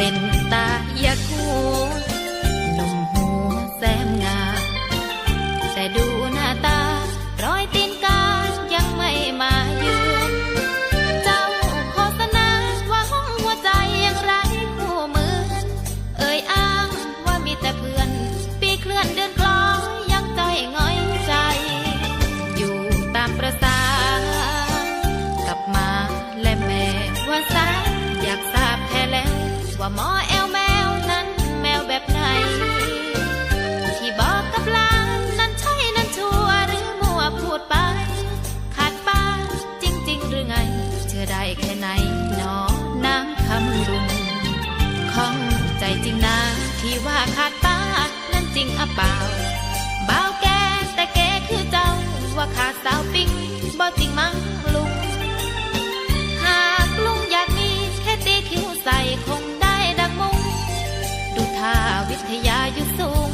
เป็น อได้แค่ไหนหนอนางคำรุงข้องใจจริงนะที่ว่าขาดป้านั้นจริงอะเปล่าบ่าวแกแต่แกคือเจ้าว่าขาดสาวปิ้งบ่จริงมั้งลุง หากลุงอยากมีแค่ตีคิ้วใส่คงได้ดักมุง ดูท่าวิทยาอยู่สูง